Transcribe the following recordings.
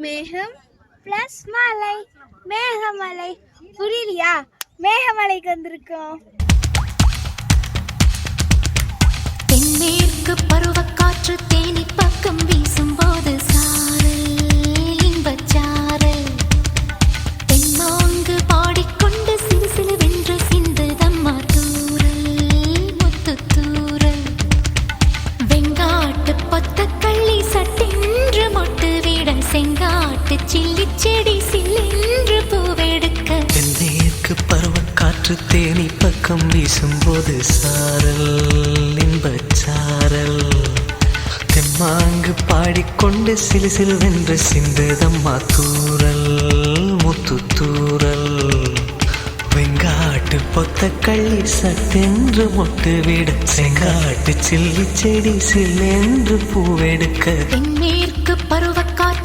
மேகம் பிளஸ் மலை. மேகமலை. புரியலையா மேகமலைக்கு வந்திருக்கோம். தென்மேற்கு பருவக்காற்று தேனி பக்கம் வீசும்போது சாரல் இன்பச்சாரல். தென்மாங்கு பாடிக்கொண்டு சிறு சிறு வென்று சிந்துதம்மா தூரல் முத்து தூரல். வெங்காட்டு பொத்தக்கள்ளி சட்டென்று மொட்டு செங்காட்டு சில்லி செடி சில்லென்று பூவெடுக்க. தென்மேற்கு பருவக்காற்று தேனி பக்கம் வீசும்போது சாரல் இன்பச்சாரல். தெம்மாங்கு பாடிக்கொண்டு சிலு சிலுவென்று சிந்துதம்மா தூரல் முத்து தூரல். வெங்காட்டு பொத்த கள்ளி சட்டென்று மொட்டு விட செங்காட்டு சில்லி செடி சில்லென்று பூவெடுக்க. தென்மேற்கு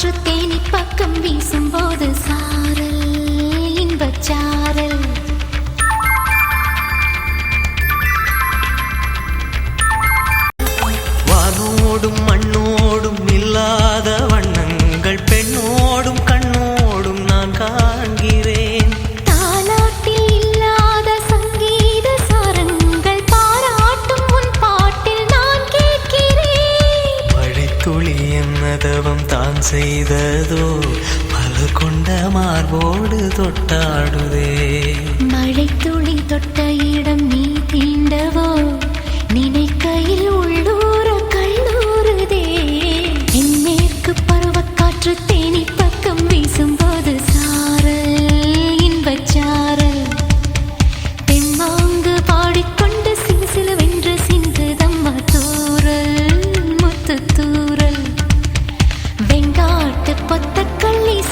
பருவக்காற்று தேனி பக்கம் வீசும்போது சாரல் இன்பச்சாரல் வானோடும் செய்ததோ பல கொண்ட மார்போடு தொட்டாடுதே.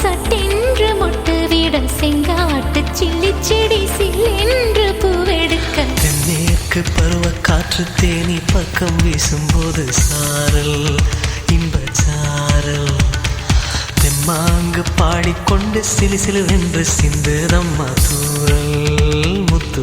சட்டென்று மொட்டு வீட செங்காட்டு சில்லி செடி சில்லென்று பூவெடுக்க. தென்மேற்கு பருவக்காற்று தேனி பக்கம் வீசும்போது சாரல் இன்பச்சாரல். தெம்மாங்கு பாடிக்கொண்டு சிலு சிலுவென்று சிந்து சிந்துதம்மா தூரல் முத்து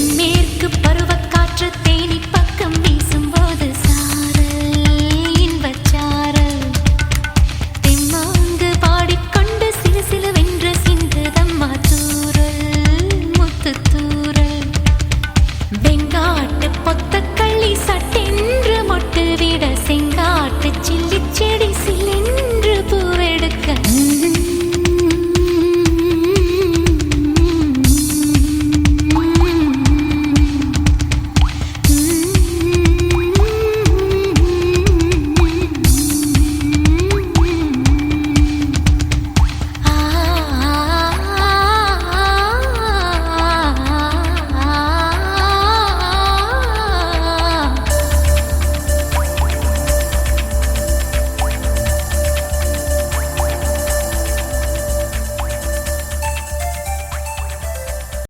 பொத்த கள்ளி சட்டென்று மொட்டு விட செங்காட்டு சில்லி செடி சில்லென்று பூவெடுக்க